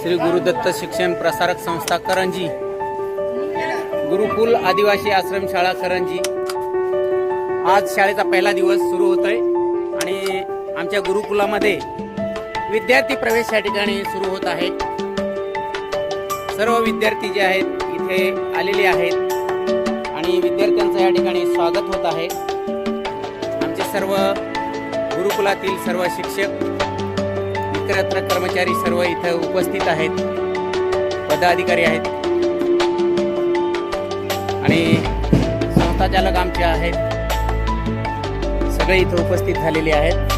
श्री गुरुदत्त शिक्षण प्रसारक संस्था करंजी गुरुकुल आदिवासी आश्रमशाळा करंजी. आज शाळेचा पहिला दिवस सुरू होतोय आणि आमच्या गुरुकुलामध्ये विद्यार्थी प्रवेश या ठिकाणी सुरू होत आहे. सर्व विद्यार्थी जे आहेत इथे आलेले आहेत आणि विद्यार्थ्यांचं या ठिकाणी स्वागत होत आहे. आमचे सर्व गुरुकुलातील सर्व शिक्षक इतरत्र कर्मचारी सर्व इथं उपस्थित आहेत. पदाधिकारी आहेत. आणि संस्थाचालक आमचे आहेत. सगळे इथं उपस्थित झालेले आहेत.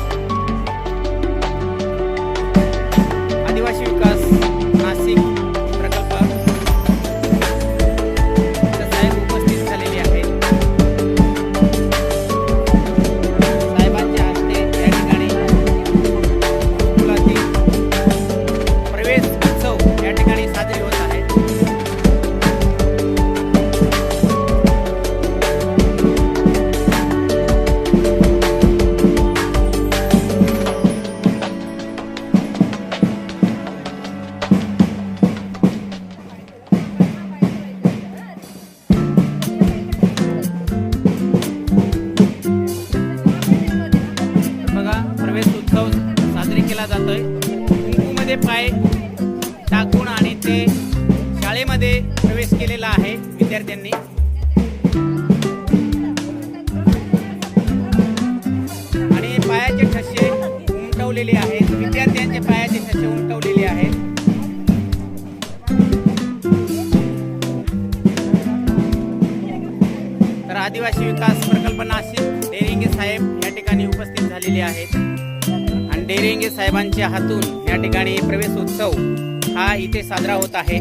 कुंकूमध्ये टाकून आणि ते शाळेमध्ये प्रवेश केलेला आहे विद्यार्थ्यांनी. आणि पायाचे ठसे उमटवलेले आहेत. विद्यार्थ्यांचे पायाचे ठसे उमटवलेले आहेत. तर आदिवासी विकास प्रकल्प नाशिक डेरिंगे साहेब या ठिकाणी उपस्थित झालेले आहेत. डेरेंगे साहेबांच्या हातून या ठिकाणी प्रवेश उत्सव हा इथे साजरा होत आहे.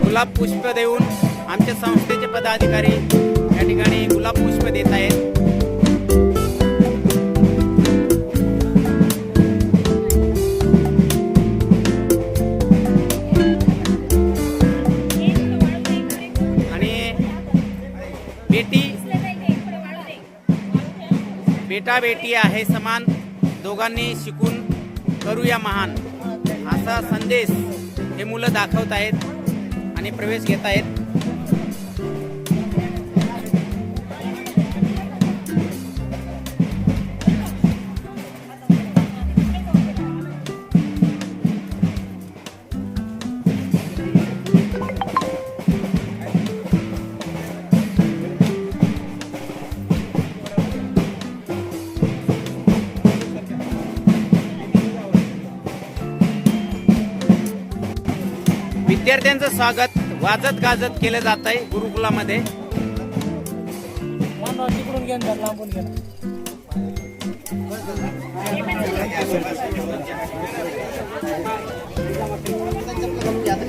गुलाब पुष्प देऊन आमच्या संस्थेचे पदाधिकारी या ठिकाणी गुलाब पुष्प देत आहेत. बेटा बेटी आहे समान. दोघांनी शिकून करूया महान. असा संदेश हे मुलं दाखवत आहेत आणि प्रवेश घेत आहेत. विद्यार्थ्यांचं स्वागत. वाजत गाजत केलं जात आहे गुरुकुलामध्ये.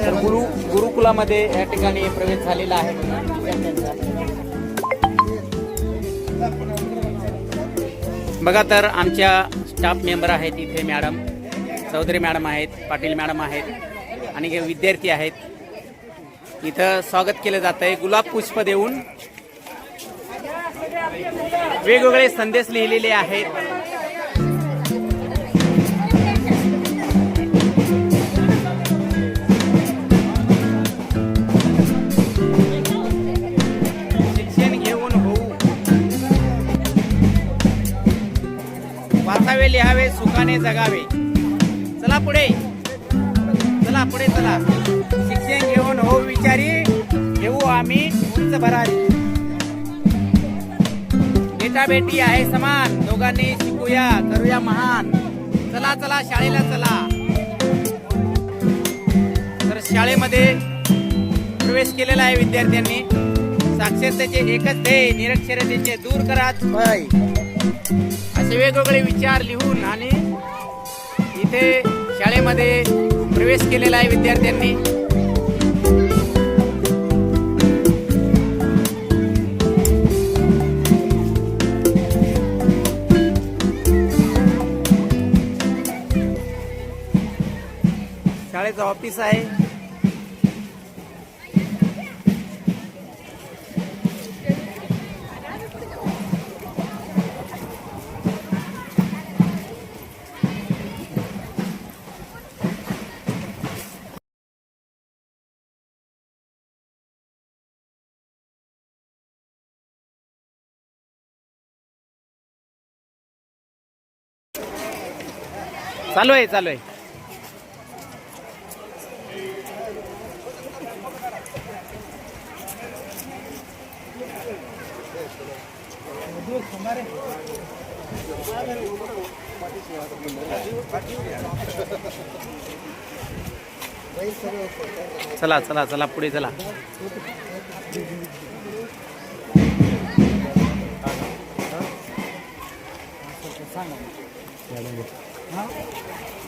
तर गुरु गुरुकुलामध्ये या ठिकाणी प्रवेश झालेला आहे. बघा तर आमच्या स्टाफ मेंबर आहेत इथे मॅडम. चौधरी मॅडम आहेत पाटील मॅडम आहेत. आणि हे विद्यार्थी आहेत. इथं स्वागत केलं जात आहे. गुलाब पुष्प देऊन वेगवेगळे संदेश लिहिलेले आहेत. शिक्षण घेऊन होऊ. वाचावे लिहावे सुखाने जगावे. चला पुढे. चला पुढे चला. शिक्षण घेऊन होऊ विचारी घेऊ आम्ही उंच भरारी. बेटा बेटी आहे समान. दोघांनी शिकूया करूया महान. चला चला शाळेला चला. तर शाळेमध्ये प्रवेश केलेला आहे विद्यार्थ्यांनी. साक्षरतेचे एकच ध्येय निरक्षरतेचे दूर करा. भय असे वेगवेगळे विचार लिहून आणि इथे शाळेमध्ये प्रवेश केलेला आहे विद्यार्थ्यांनी. शाळेचं ऑफिस आहे. चालू आहे चालू आहे. चला चला चला पुढे चला. Huh?